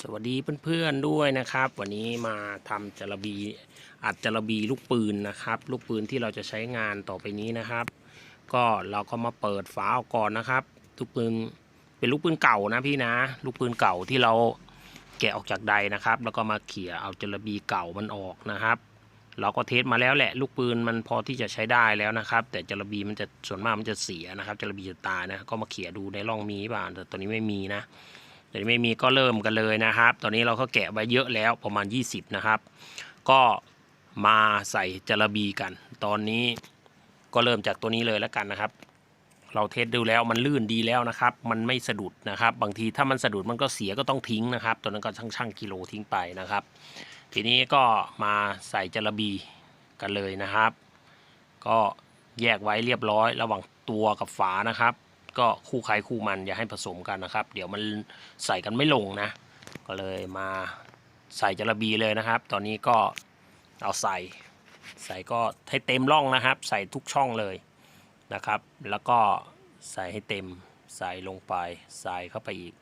สวัสดีเพื่อนๆด้วยนะครับ วันนี้มาทำจระบีอัดจระบีลูกปืนนะครับ ลูกปืนที่เราจะใช้งานต่อไปนี้นะครับ ก็เราก็มาเปิดฝาออกก่อนนะครับลูกปืนเป็นลูกปืนเก่านะพี่นะ ลูกปืนเก่าที่เราแกะออกจากใดนะครับ แล้วก็มาเขี่ยเอาจระบีเก่ามันออกนะครับ เราก็เทสมาแล้วแหละ ลูกปืนมันพอที่จะใช้ได้แล้วนะครับ แต่จระบีมันจะส่วนมากมันจะเสียนะครับจระบีจะตายนะก็มาเขี่ยดูในร่องมีบ้างแต่ตัวนี้ไม่มีนะ แต่ไม่มีก็เริ่มกันเลยนะครับ ตอนนี้เราก็แกะไว้เยอะแล้วประมาณ 20 นะครับ ก็มาใส่จระบีกัน ตอนนี้ก็เริ่มจากตัวนี้เลยแล้วกันนะครับ เราเทสดูแล้วมันลื่นดีแล้วนะครับ มันไม่สะดุดนะครับ บางทีถ้ามันสะดุดมันก็เสียก็ต้องทิ้งนะครับ ตัวนั้นก็ช่างช่างกิโลทิ้งไปนะครับ ทีนี้ก็มาใส่จระบีกันเลยนะครับ ก็แยกไว้เรียบร้อยระหว่างตัวกับฝานะครับ ก็คู่ใครคู่มันอย่าให้ผสมกันนะครับ เดี๋ยวมันใส่กันไม่ลงนะ ก็เลยมาใส่จระบีเลยนะครับ ตอนนี้ก็เอาใส่ ใส่ก็ให้เต็มร่องนะครับ ใส่ทุกช่องเลยนะครับ แล้วก็ใส่ให้เต็มใส่ลงไปใส่เข้าไปอีก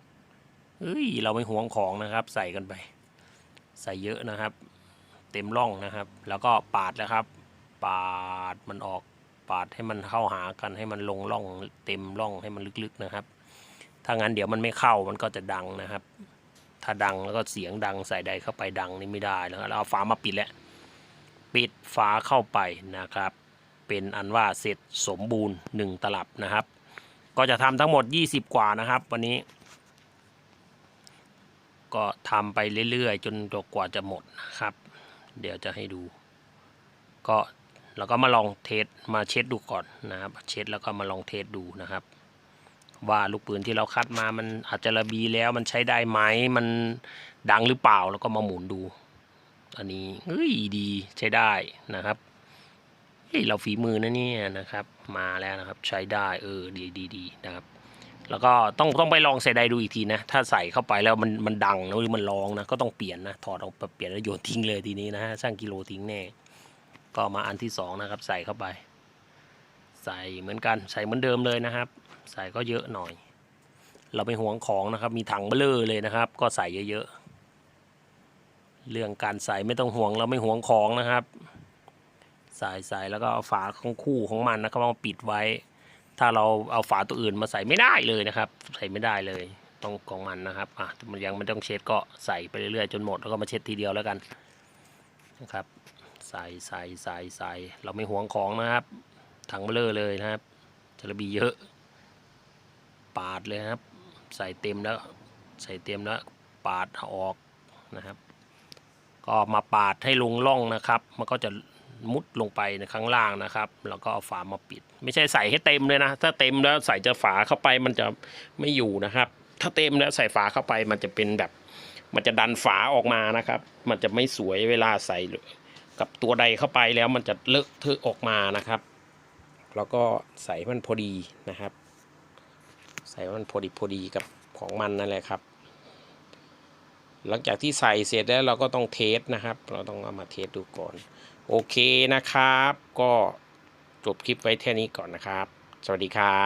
เฮ้ยเราไม่หวงของนะครับ ใส่กันไป ใส่เยอะนะครับ เต็มร่องนะครับ แล้วก็ปาดแล้วครับ ปาดมันออก ปาดให้มันเข้าหากันให้มันลงร่องเต็มร่องให้มันลึกๆนะครับ ถ้างั้นเดี๋ยวมันไม่เข้ามันก็จะดังนะครับ ถ้าดังแล้วก็เสียงดังใส่ใดเข้าไปดังนี่ไม่ได้แล้วเราเอาฝามาปิดแล้วปิดฝาเข้าไปนะครับ เป็นอันว่าเสร็จสมบูรณ์หนึ่งตลับนะครับ ก็จะทำทั้งหมด 20 กว่านะครับ วันนี้ ก็ทำไปเรื่อยๆ จนกว่าจะหมดนะครับ เดี๋ยวจะให้ดู ก็ เราก็มาลองเทสมาเช็ดดูก่อนนะครับ เช็ดแล้วก็มาลองเทสดูนะครับ ว่าลูกปืนที่เราคัดมามันอาจจะระบีแล้วมันใช้ได้ไหมมันดังหรือเปล่าแล้วก็มาหมุนดู อันนี้เฮ้ยดีใช้ได้นะครับเฮ้ยเราฝีมือนะเนี่ยนะครับ มาแล้วนะครับใช้ได้เออดีดีดีนะครับแล้วก็ต้องต้องไปลองใส่ไดดูอีกทีนะ ถ้าใส่เข้าไปแล้วมันมันดังหรือมันร้องนะ ก็ต้องเปลี่ยนนะ ถอดออกเปลี่ยนแล้วโยนทิ้งเลยทีนี้นะฮะช่างกิโลทิ้งแน่ ก็มาอันที่สองนะครับ ใส่เข้าไป ใส่เหมือนกันใส่เหมือนเดิมเลยนะครับ ใส่ก็เยอะหน่อย เราไม่ห่วงของนะครับ มีถังเบลอเลยนะครับ ก็ใส่เยอะๆเรื่องการใส่ไม่ต้องห่วงเราไม่ห่วงของนะครับใส่ใส่แล้วก็เอาฝาของคู่ของมันนะครับมาปิดไว้ ถ้าเราเอาฝาตัวอื่นมาใส่ไม่ได้เลยนะครับ ใส่ไม่ได้เลยต้องของมันนะครับอะมันยังไม่ต้องเช็ดก็ใส่ไปเรื่อยๆจนหมดแล้วก็มาเช็ดทีเดียวแล้วกันนะครับ ใส่ใส่ใส่ใส่เราไม่ห่วงของนะครับถังเบลอเลยนะครับจระบีเยอะ ปาดเลยครับ ใส่เต็มแล้ว ใส่เต็มแล้ว ปาดออกนะครับ ก็มาปาดให้ลงร่องนะครับ มันก็จะมุดลงไปในข้างล่างนะครับ แล้วก็เอาฝามาปิด ไม่ใช่ใส่ให้เต็มเลยนะ ถ้าเต็มแล้วใส่จะฝาเข้าไปมันจะไม่อยู่นะครับ ถ้าเต็มแล้วใส่ฝาเข้าไปมันจะเป็นแบบ มันจะดันฝาออกมานะครับ มันจะไม่สวยเวลาใส่ กับตัวใดเข้าไปแล้วมันจะเลอะเทอะออกมานะครับ แล้วก็ใส่มันพอดีนะครับ ใส่มันพอดีพอดีกับของมันนั่นแหละครับ หลังจากที่ใส่เสร็จแล้วเราก็ต้องเทสนะครับ เราต้องเอามาเทสดูก่อน โอเคนะครับ ก็จบคลิปไว้แค่นี้ก่อนนะครับ สวัสดีครับ